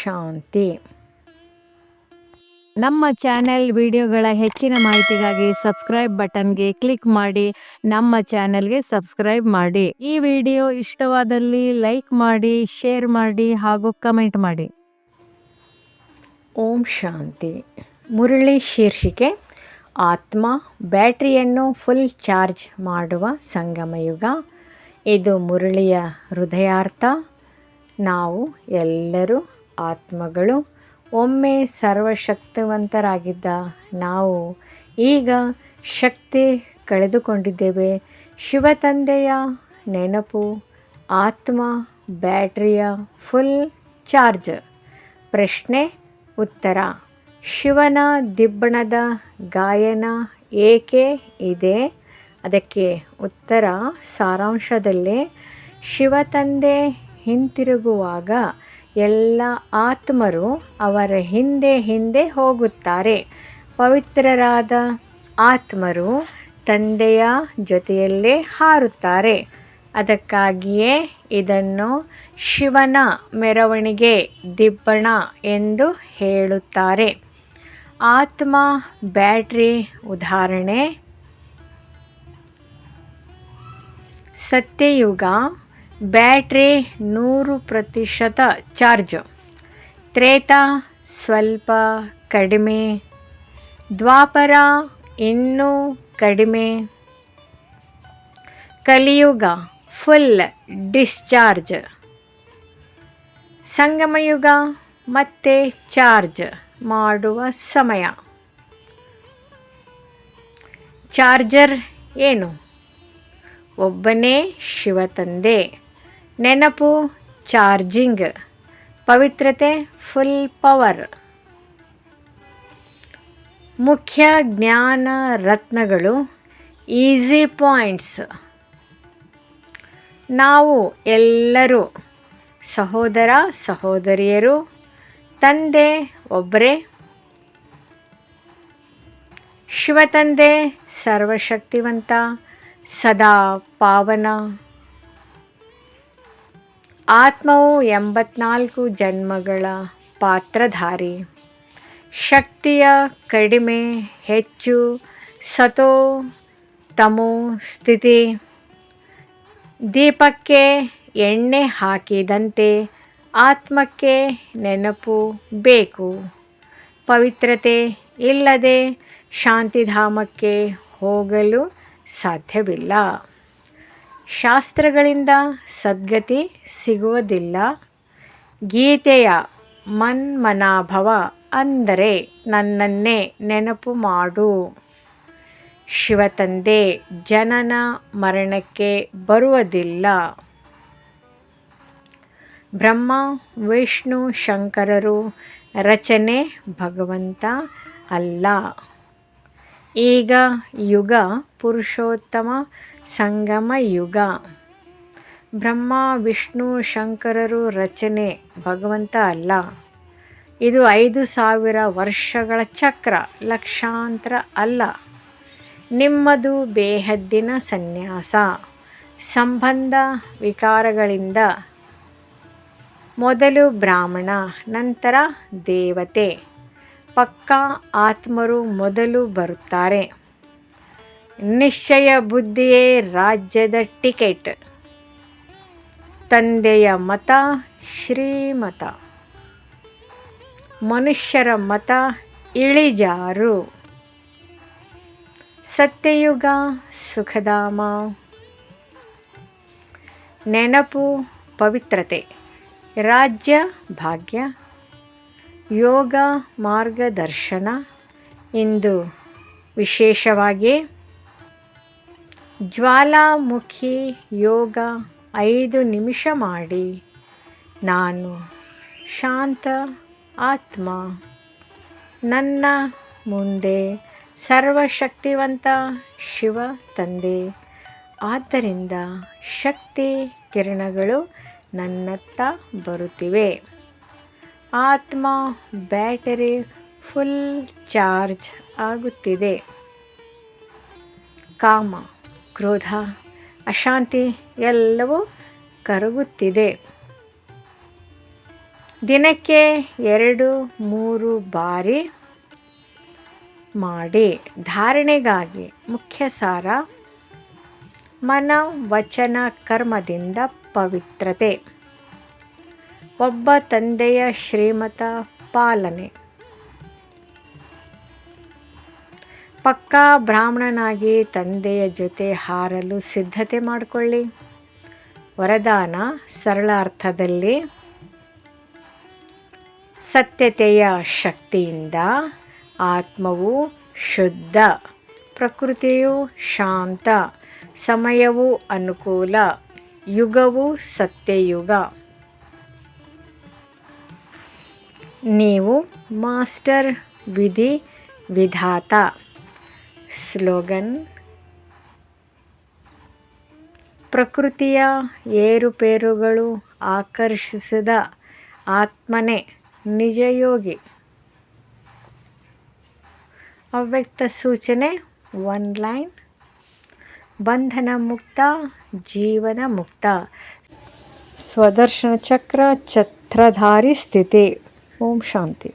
ಶಾಂತಿ. ನಮ್ಮ ಚಾನೆಲ್ ವಿಡಿಯೋಗಳ ಹೆಚ್ಚಿನ ಮಾಹಿತಿಗಾಗಿ ಸಬ್ಸ್ಕ್ರೈಬ್ ಬಟನ್ಗೆ ಕ್ಲಿಕ್ ಮಾಡಿ, ನಮ್ಮ ಚಾನೆಲ್ಗೆ ಸಬ್ಸ್ಕ್ರೈಬ್ ಮಾಡಿ. ಈ ವಿಡಿಯೋ ಇಷ್ಟವಾದಲ್ಲಿ ಲೈಕ್ ಮಾಡಿ, ಶೇರ್ ಮಾಡಿ ಹಾಗೂ ಕಮೆಂಟ್ ಮಾಡಿ. ಓಂ ಶಾಂತಿ. ಮುರಳಿ ಶೀರ್ಷಿಕೆ, ಆತ್ಮ ಬ್ಯಾಟ್ರಿಯನ್ನು ಫುಲ್ ಚಾರ್ಜ್ ಮಾಡುವ ಸಂಗಮಯುಗ. ಇದು ಮುರಳಿಯ ಹೃದಯಾರ್ಥ. ನಾವು ಎಲ್ಲರೂ ಆತ್ಮಗಳು ಒಮ್ಮೆ ಸರ್ವಶಕ್ತಿವಂತರಾಗಿದ್ದ ನಾವು ಈಗ ಶಕ್ತಿ ಕಳೆದುಕೊಂಡಿದ್ದೇವೆ. ಶಿವತಂದೆಯ ನೆನಪು, ಆತ್ಮ, ಬ್ಯಾಟ್ರಿಯ ಫುಲ್ ಚಾರ್ಜ್. ಪ್ರಶ್ನೆ, ಉತ್ತರ. ಶಿವನ ದಿಬ್ಬಣದ ಗಾಯನ ಏಕೆ ಇದೆ? ಅದಕ್ಕೆ ಉತ್ತರ ಸಾರಾಂಶದಲ್ಲೇ ಶಿವತಂದೆ ಹಿಂತಿರುಗುವಾಗ ಎಲ್ಲ ಆತ್ಮರು ಅವರ ಹಿಂದೆ ಹಿಂದೆ ಹೋಗುತ್ತಾರೆ. ಪವಿತ್ರರಾದ ಆತ್ಮರು ತಂದೆಯ ಜೊತೆಯಲ್ಲೇ ಹಾರುತ್ತಾರೆ. ಅದಕ್ಕಾಗಿಯೇ ಇದನ್ನು ಶಿವನ ಮೆರವಣಿಗೆ ದಿಬ್ಬಣ ಎಂದು ಹೇಳುತ್ತಾರೆ. ಆತ್ಮ ಬ್ಯಾಟ್ರಿ ಉದಾಹರಣೆ. ಸತ್ಯಯುಗ ಬ್ಯಾಟ್ರಿ ನೂರು ಪ್ರತಿಶತ ಚಾರ್ಜ್. ತ್ರೇತ ಸ್ವಲ್ಪ ಕಡಿಮೆ. ದ್ವಾಪರ ಇನ್ನೂ ಕಡಿಮೆ. ಕಲಿಯುಗ ಫುಲ್ ಡಿಸ್ಚಾರ್ಜ್. ಸಂಗಮಯುಗ ಮತ್ತೆ ಚಾರ್ಜ್ ಮಾಡುವ ಸಮಯ. ಚಾರ್ಜರ್ ಏನು? ಒಬ್ಬನೇ ಶಿವತಂದೆ ನೆನಪು, ಚಾರ್ಜಿಂಗ್, ಪವಿತ್ರತೆ, ಫುಲ್ ಪವರ್. ಮುಖ್ಯ ಜ್ಞಾನ ರತ್ನಗಳು, ಈಸಿ ಪಾಯಿಂಟ್ಸ್. ನಾವು ಎಲ್ಲರೂ ಸಹೋದರ, ಸಹೋದರಿಯರು, ತಂದೆ, ಒಬ್ಬರೇ. ಶಿವತಂದೆ ಸರ್ವಶಕ್ತಿವಂತ, ಸದಾ ಪಾವನ. ಆತ್ಮವು ಎಂಬತ್ನಾಲ್ಕು ಜನ್ಮಗಳ ಪಾತ್ರಧಾರಿ. ಶಕ್ತಿಯ ಕಡಿಮೆ, ಹೆಚ್ಚು, ಸತೋ, ತಮೋ ಸ್ಥಿತಿ. ದೀಪಕ್ಕೆ ಎಣ್ಣೆ ಹಾಕಿದಂತೆ ಆತ್ಮಕ್ಕೆ ನೆನಪು ಬೇಕು. ಪವಿತ್ರತೆ ಇಲ್ಲದೆ ಶಾಂತಿಧಾಮಕ್ಕೆ ಹೋಗಲು ಸಾಧ್ಯವಿಲ್ಲ. ಶಾಸ್ತ್ರಗಳಿಂದ ಸದ್ಗತಿ ಸಿಗುವುದಿಲ್ಲ. ಗೀತೆಯ ಮನ್ಮನಾಭವ ಅಂದರೆ ನನ್ನನ್ನೇ ನೆನಪು ಮಾಡು. ಶಿವತಂದೆ ಜನನ ಮರಣಕ್ಕೆ ಬರುವುದಿಲ್ಲ. ಬ್ರಹ್ಮ, ವಿಷ್ಣು, ಶಂಕರರು ರಚನೆ ಭಗವಂತ ಅಲ್ಲ. ಈಗ ಯುಗ, ಪುರುಷೋತ್ತಮ ಸಂಗಮ ಯುಗ ಬ್ರಹ್ಮ, ವಿಷ್ಣು, ಶಂಕರರು ರಚನೆ ಭಗವಂತ ಅಲ್ಲ. ಇದು ಐದು ಸಾವಿರ ವರ್ಷಗಳ ಚಕ್ರ, ಲಕ್ಷಾಂತರ ಅಲ್ಲ. ನಿಮ್ಮದು ಬೇಹದ್ದಿನ ಸನ್ಯಾಸ. ಸಂಬಂಧ ವಿಕಾರಗಳಿಂದ. ಮೊದಲು ಬ್ರಾಹ್ಮಣ, ನಂತರ ದೇವತೆ. ಪಕ್ಕಾ ಆತ್ಮರು ಮೊದಲು ಬರುತ್ತಾರೆ. ನಿಶ್ಚಯ ಬುದ್ಧಿಯೇ ರಾಜ್ಯದ ಟಿಕೆಟ್. ತಂದೆಯ ಮತ, ಶ್ರೀಮತ. ಮನುಷ್ಯರ ಮತ, ಇಳಿಜಾರು. ಸತ್ಯಯುಗ, ಸುಖಧಾಮ. ನೆನಪು, ಪವಿತ್ರತೆ. ರಾಜ್ಯ, ಭಾಗ್ಯ. ಯೋಗ, ಮಾರ್ಗದರ್ಶನ. ಇಂದು ವಿಶೇಷವಾಗಿ ಜ್ವಾಲಾಮುಖಿ ಯೋಗ ಐದು ನಿಮಿಷ ಮಾಡಿ. ನಾನು ಶಾಂತ ಆತ್ಮ. ನನ್ನ ಮುಂದೆ ಸರ್ವಶಕ್ತಿವಂತ ಶಿವ ತಂದೆ. ಆದ್ದರಿಂದ ಶಕ್ತಿ ಕಿರಣಗಳು ನನ್ನತ್ತ ಬರುತ್ತಿವೆ. ಆತ್ಮ ಬ್ಯಾಟರಿ ಫುಲ್ ಚಾರ್ಜ್ ಆಗುತ್ತಿದೆ. ಕಾಮ ಕ್ರೋಧ, ಅಶಾಂತಿ ಎಲ್ಲವೂ ಕರಗುತ್ತಿದೆ. ದಿನಕ್ಕೆ ಎರಡು, ಮೂರು ಬಾರಿ ಮಾಡಿ ಧಾರಣೆಗಾಗಿ ಮುಖ್ಯ ಸಾರ ಮನ ವಚನ ಕರ್ಮದಿಂದ ಪವಿತ್ರತೆ. ಒಬ್ಬ ತಂದೆಯ ಶ್ರೀಮತ ಪಾಲನೆ. ಪಕ್ಕಾ ಬ್ರಾಹ್ಮಣನಾಗಿ ತಂದೆಯ ಜೊತೆ ಹಾರಲು ಸಿದ್ಧತೆ ಮಾಡಿಕೊಳ್ಳಿ. ವರದಾನ ಸರಳ ಅರ್ಥದಲ್ಲಿ ಸತ್ಯತೆಯ ಶಕ್ತಿಯಿಂದ ಆತ್ಮವು ಶುದ್ಧ, ಪ್ರಕೃತಿಯು ಶಾಂತ, ಸಮಯವು ಅನುಕೂಲ, ಯುಗವು ಸತ್ಯಯುಗ. ನೀವು ಮಾಸ್ಟರ್ ವಿಧಿ ವಿಧಾತ. ಸ್ಲೋಗನ್. ಪ್ರಕೃತಿಯ ಏರುಪೇರುಗಳು ಆಕರ್ಷಿಸಿದ ಆತ್ಮನೇ ನಿಜಯೋಗಿ. ಅವ್ಯಕ್ತ ಸೂಚನೆ ಒನ್ ಲೈನ್ ಬಂಧನ ಮುಕ್ತ, ಜೀವನ ಮುಕ್ತ. ಸ್ವದರ್ಶನ ಚಕ್ರ, ಛತ್ರಧಾರಿ ಸ್ಥಿತಿ. ಓಂ ಶಾಂತಿ.